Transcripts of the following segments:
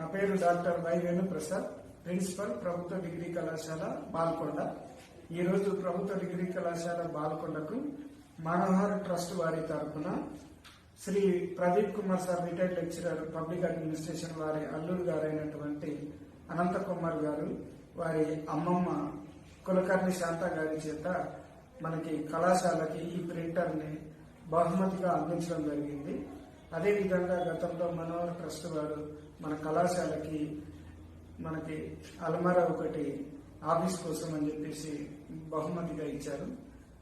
నా పేరు doctor Y Venuprasad principal ప్రభుత్వ డిగ్రీ కళాశాల బాల్కొండ. ఈరోజు ప్రభుత్వ డిగ్రీ కళాశాల బాల్కొండకు మనోహర్ ట్రస్ట్ వారి తరఫున Shri Pradeep Kumar sir retired lecturer public administration వారి అల్లుడు గారైనటువంటి అనంత కుమార్ గారు వారి అమ్మమ్మ కులకర్ణి శాంత గారి చేత మనకి కళాశాలకి ఈ ప్రింటర్ని బహుమతిగా అందించడం జరిగింది. అదేవిధంగా గతంలో మనోహర్ ట్రస్ట్ వారు మన కళాశాలకి మనకి అల్మరా ఒకటి ఆఫీస్ కోసం అని చెప్పేసి బహుమతిగా ఇచ్చారు.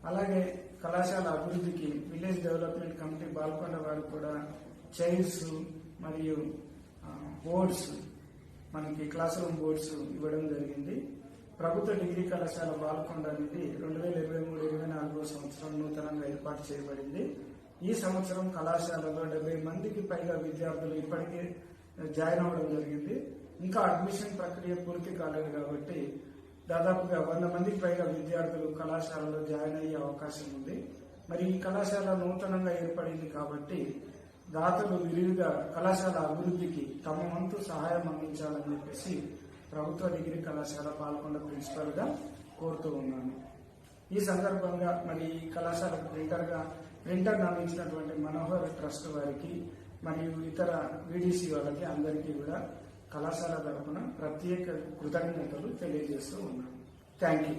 అలాగే కళాశాల అభివృద్ధికి విలేజ్ డెవలప్మెంట్ కమిటీ బాల్కొండ వారు కూడా చైర్స్ మరియు బోర్డ్స్ మనకి క్లాస్ రూమ్ బోర్డ్స్ ఇవ్వడం జరిగింది. ప్రభుత్వ డిగ్రీ కళాశాల బాల్కొండ అనేది రెండు వేల ఇరవై మూడు ఇరవై నాలుగో సంవత్సరం నూతనంగా ఏర్పాటు చేయబడింది. ఈ సంవత్సరం కళాశాలలో డెబ్బై మందికి పైగా విద్యార్థులు ఇప్పటికే జాయిన్ అవ్వడం జరిగింది. ఇంకా అడ్మిషన్ ప్రక్రియ పూర్తి కాలేదు కాబట్టి దాదాపుగా వంద మందికి పైగా విద్యార్థులు కళాశాలలో జాయిన్ అయ్యే అవకాశం ఉంది. మరి ఈ కళాశాల నూతనంగా ఏర్పడింది కాబట్టి దాతలు విరివిగా కళాశాల అభివృద్ధికి తమ వంతు సహాయం అందించాలని చెప్పేసి ప్రభుత్వ డిగ్రీ కళాశాల పాల్గొండ ప్రిన్సిపల్గా కోరుతూ ఉన్నాను. ఈ సందర్భంగా మరి ఈ కళాశాలకు ప్రింటర్గా ప్రింటర్ నామించినటువంటి మనోహర్ ట్రస్ట్ వారికి మరియు ఇతర వీడీసీ వాళ్ళకి అందరికీ కూడా కళాశాల తరఫున ప్రత్యేక కృతజ్ఞతలు తెలియజేస్తూ ఉన్నాను థ్యాంక్ యూ